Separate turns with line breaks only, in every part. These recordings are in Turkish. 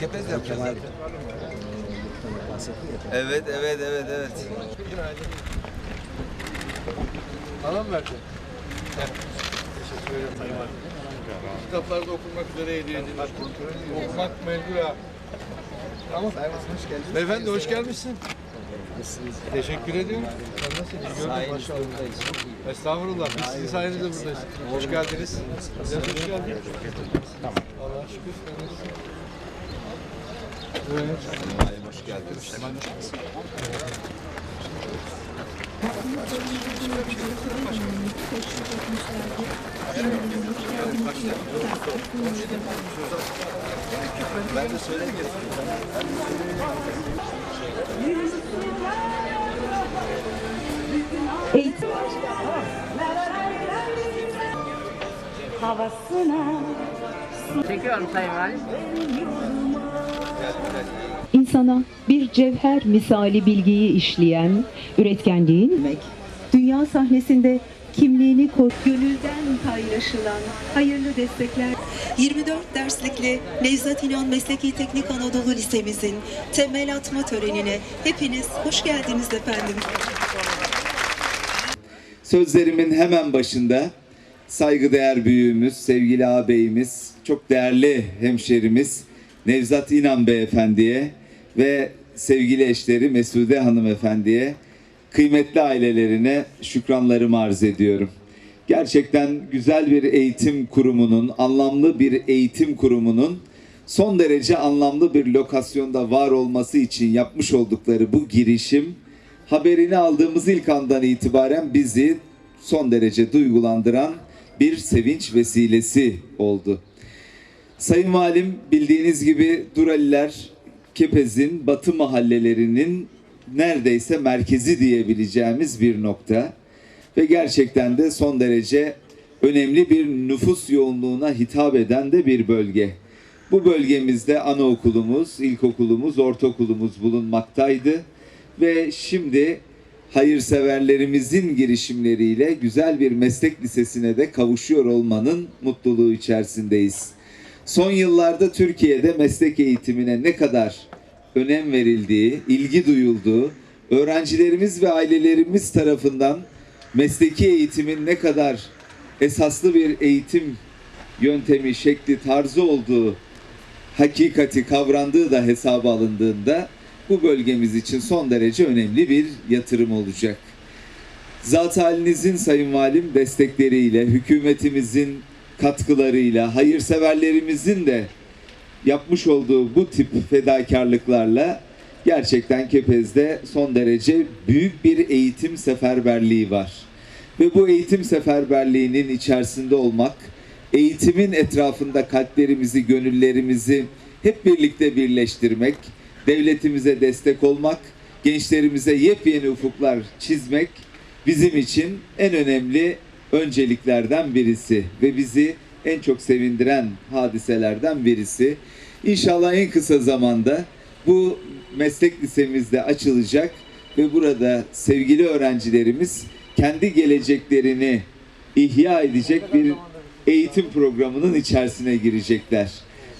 Kepez yapacağız
Kemal bahsetti ya.
Evet, evet, evet, evet.
Bana mı verdin? Teşekkür ederim. Kitaplarda okunmak üzere hediye edilir. Okumak mecbur ha. Tamam.
Hoş geldiniz.
Beyefendi hoş gelmişsin.
Nasılsınız?
Teşekkür ediyorum. Sen nasıl? İyi gördüm maşallah. Estağfurullah. Biz sizin sayenizde buradayız. Hoş geldiniz. Size hoş geldiniz. Tamam. Allah'a şükür. Sen nasılsın? Evet.
Hoş geldiniz. Ben de söylemiyorum.
Eğitim havasına
Çekiyorum Sayın Valim.
İnsana bir cevher misali bilgiyi işleyen, üretkenliğin demek. Dünya sahnesinde kimliğini koru, gönülden paylaşılan hayırlı destekler
24 derslikli Nevzat İnan Mesleki Teknik Anadolu Lisemizin temel atma törenine hepiniz hoş geldiniz efendim.
Sözlerimin hemen başında saygıdeğer büyüğümüz, sevgili ağabeyimiz, çok değerli hemşerimiz Nevzat İnan Beyefendi'ye ve sevgili eşleri Mesude Hanımefendi'ye, kıymetli ailelerine şükranlarımı arz ediyorum. Gerçekten güzel bir eğitim kurumunun, anlamlı bir eğitim kurumunun son derece anlamlı bir lokasyonda var olması için yapmış oldukları bu girişim haberini aldığımız ilk andan itibaren bizi son derece duygulandıran bir sevinç vesilesi oldu. Sayın Valim bildiğiniz gibi Duraliler Kepez'in batı mahallelerinin neredeyse merkezi diyebileceğimiz bir nokta ve gerçekten de son derece önemli bir nüfus yoğunluğuna hitap eden de bir bölge. Bu bölgemizde anaokulumuz, ilkokulumuz, ortaokulumuz bulunmaktaydı ve şimdi hayırseverlerimizin girişimleriyle güzel bir meslek lisesine de kavuşuyor olmanın mutluluğu içerisindeyiz. Son yıllarda Türkiye'de meslek eğitimine ne kadar önem verildiği, ilgi duyulduğu, öğrencilerimiz ve ailelerimiz tarafından mesleki eğitimin ne kadar esaslı bir eğitim yöntemi, şekli, tarzı olduğu hakikati kavrandığı da hesaba alındığında bu bölgemiz için son derece önemli bir yatırım olacak. Zat halinizin Sayın Valim destekleriyle, hükümetimizin katkılarıyla, hayırseverlerimizin de yapmış olduğu bu tip fedakarlıklarla gerçekten Kepez'de son derece büyük bir eğitim seferberliği var. Ve bu eğitim seferberliğinin içerisinde olmak, eğitimin etrafında kalplerimizi, gönüllerimizi hep birlikte birleştirmek, devletimize destek olmak, gençlerimize yepyeni ufuklar çizmek bizim için en önemli önceliklerden birisi ve bizi en çok sevindiren hadiselerden birisi. İnşallah en kısa zamanda bu meslek lisemizde açılacak ve burada sevgili öğrencilerimiz kendi geleceklerini ihya edecek bir eğitim programının içerisine girecekler.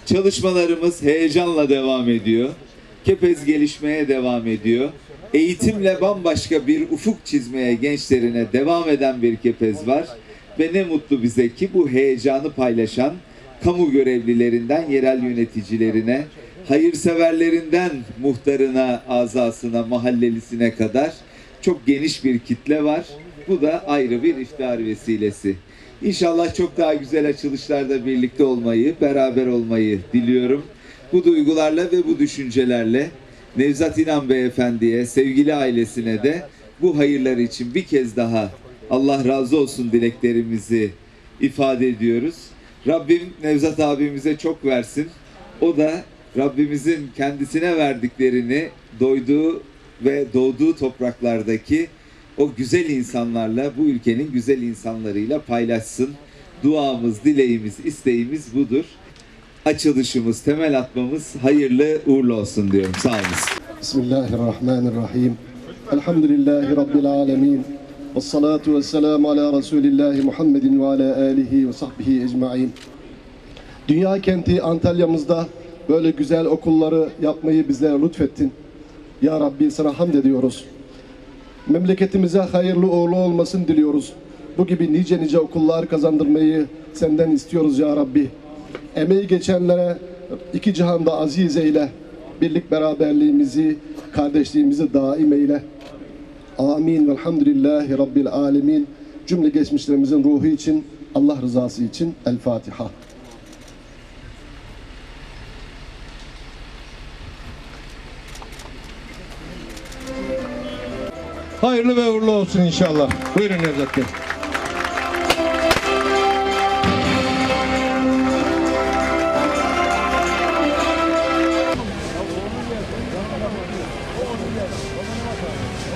Çalışmalarımız heyecanla devam ediyor. Kepez gelişmeye devam ediyor. Eğitimle bambaşka bir ufuk çizmeye gençlerine devam eden bir Kepez var. Ve ne mutlu bize ki bu heyecanı paylaşan kamu görevlilerinden yerel yöneticilerine, hayırseverlerinden muhtarına, azasına, mahallelisine kadar çok geniş bir kitle var. Bu da ayrı bir iftihar vesilesi. İnşallah çok daha güzel açılışlarda birlikte olmayı, beraber olmayı diliyorum. Bu duygularla ve bu düşüncelerle Nevzat İnan Beyefendi'ye, sevgili ailesine de bu hayırlar için bir kez daha Allah razı olsun dileklerimizi ifade ediyoruz. Rabbim Nevzat abimize çok versin. O da Rabbimizin kendisine verdiklerini doyduğu ve doğduğu topraklardaki o güzel insanlarla, bu ülkenin güzel insanlarıyla paylaşsın. Duamız, dileğimiz, isteğimiz budur. Açılışımız, temel atmamız hayırlı uğurlu olsun diyorum. Sağ olun.
Bismillahirrahmanirrahim. Elhamdülillahi Rabbil alemin. الحمد لله رب العالمين والصلاة والسلام على رسول الله محمد وعلى آله وصحبه أجمعين Dünya kenti Antalya'mızda böyle güzel okulları yapmayı bizlere lütfettin. Ya Rabbi sana hamd ediyoruz. Memleketimize hayırlı uğurlu olmasını diliyoruz. Bu gibi nice nice okullar kazandırmayı senden istiyoruz ya Rabbi. Emeği geçenlere iki cihanda aziz eyle. Birlik beraberliğimizi, kardeşliğimizi daim eyle. Amin. Velhamdülillahi Rabbil alemin. Cümle geçmişlerimizin ruhu için, Allah rızası için El Fatiha.
Hayırlı ve uğurlu olsun inşallah. Buyurun Nevzat Bey.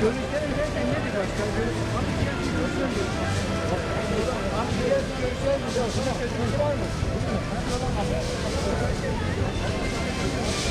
Görüntüler üzerinden ne diyor? Görüntüler üzerinden ne diyor? Görüntüler üzerinden ne diyor? Görüntüler üzerinden ne diyor? Görüntüler üzerinden ne diyor?